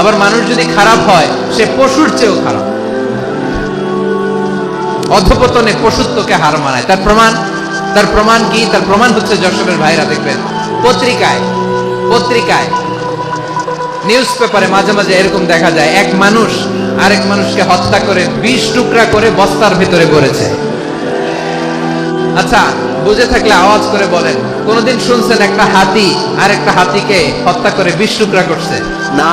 আবার মানুষ যদি খারাপ হয়, সে পশুর চেয়েও খারাপ। অধপতনে পশুত্বকে হার মানায়। তার প্রমাণ তার প্রমাণ কি? তার প্রমাণ হচ্ছে যশোরের ভাইরা দেখবেন, পত্রিকায় পত্রিকায়, নিউজ পেপারে মাঝে মাঝে এরকম দেখা যায়, এক মানুষ আরেক মানুষকে হত্যা করে বিশ টুকরা করে বস্তার ভিতরে গড়েছে। আচ্ছা বুঝে থাকলে আওয়াজ করে বলেন, কোনদিন শুনছেন একটা হাতি আর একটা হাতিকে হত্যা করে বিশ টুকরা করছে? না।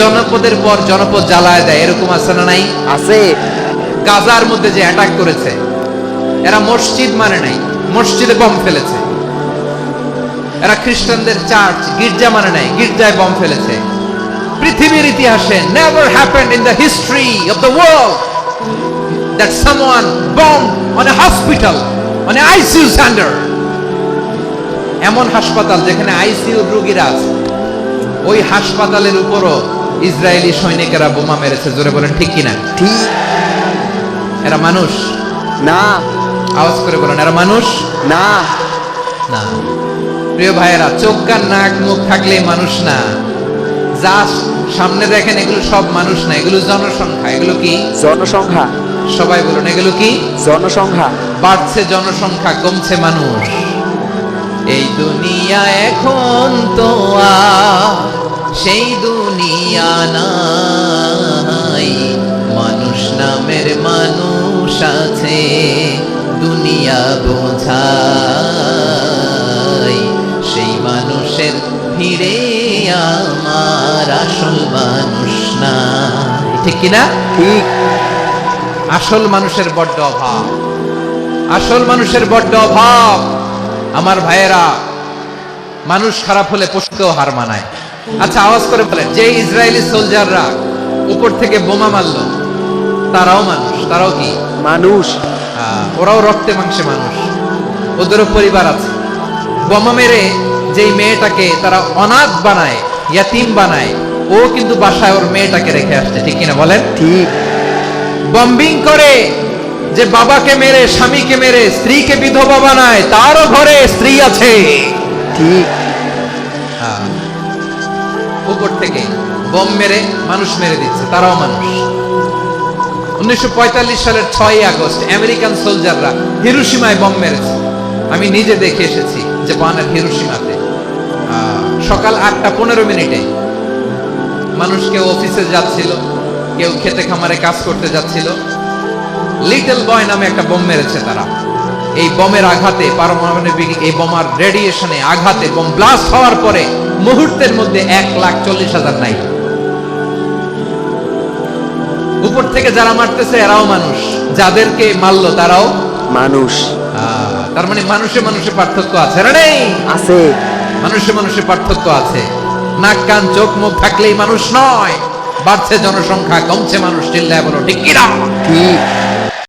জনপদের পর জনপদ জ্বালায় দেয় এরকম আছে না নাই? আছে। গাজার মধ্যে যে অ্যাটাক করেছে এরা মসজিদ মানে নাই মসজিদে বম ফেলেছে। এরা খ্রিস্টানদের চার্চ গির্জা মানে নাই গির্জায় বম ফেলেছে। পৃথিবীর ইতিহাসে never happened in the history of the world that someone bomb on a hospital on a ICU centre এমন হাসপাতাল যেখানে আইসিইউ রোগীরা আছে ওই হাসপাতালের উপরও ইসরায়েলি সৈনিকেরা বোমা মেরেছে জোরে বলেন ঠিক কিনা? ঠিক। এরা মানুষ? না। আওয়াজ করে বলেন এরা মানুষ? না। না। প্রিয় ভাইয়েরা চোখ কান নাক মুখ থাকলেই মানুষ না। যা সামনে দেখেন এগুলো সব মানুষ না এগুলো জনসংখ্যা। এগুলো কি? জনসংখ্যা। সবাই বলুন এগুলো কি? জনসংখ্যা। বাড়ছে জনসংখ্যা কমছে মানুষ। এই দুনিয়া এখন তো আর সেই দুনিয়া নাই। মানুষ নামের মানুষ আছে, দুনিয়া বোঝাই। সেই মানুষের ভিড়ে আমার আসল মানুষ না ঠিক কিনা? ঠিক। আসল মানুষের বড্ড অভাব। আসল মানুষের বড্ড অভাব। আমার ভাইয়েরা, মানুষ খারাপ হলে পশুকেও হার মানায়। আচ্ছা আওয়াজ করে বলেন যে ইসরায়েলি সোলজাররা উপর থেকে বোমা মারলো তারাও মানুষ তারাও কি? মানুষ। ওরাও রক্তে মাংসে মানুষ। ওদেরও পরিবার আছে। বোমা মেরে যেই মেয়েটাকে তারা অনাথ বানায় ইয়াতিম বানায় ও কিন্তু বাসায় ওর মেয়েটাকে রেখে আসছে ঠিক কিনা বলেন? ঠিক। বম্বিং করে যে বাবাকে মেরে স্বামীকে মেরে স্ত্রীকে বিধবা বানায় তারও ঘরে স্ত্রী আছে। ঠিক। হ্যাঁ। উপর থেকে বম মেরে মানুষ মেরে দিচ্ছে, তারাও মানুষ। উনিশশো সালের ছয় আগস্ট আমেরিকান সোলজাররা হিরোসীমায় বম মেরেছে। আমি নিজে দেখে এসেছি জাপানের হিরোসীমাতে সকাল আটটা পনেরো মিনিটে মানুষ কেউ অফিসে যাচ্ছিল, কেউ খেতে খামারে কাজ করতে যাচ্ছিল। লিটল বয় নামে একটা বোম মেরেছে তারা। এই বোমের আঘাতে, পারমাণবিক, এই বোমার রেডিয়েশনে আঘাতে, বোম ব্লাস্ট হওয়ার পরে মুহূর্তের মধ্যে এক লাখ চল্লিশ হাজার নাই। উপর থেকে যারা মারতেছে এরাও মানুষ। যাদেরকে মারলো তারাও মানুষ। তার মানে মানুষে মানুষে পার্থক্য আছে নেই? আছে। মানুষে মানুষে পার্থক্য আছে। নাক কান চোখ মুখ থাকলেই মানুষ নয়। বাড়ছে জনসংখ্যা কমছে মানুষ চিল্লায় বলো ঠিক কিনা ঠিক।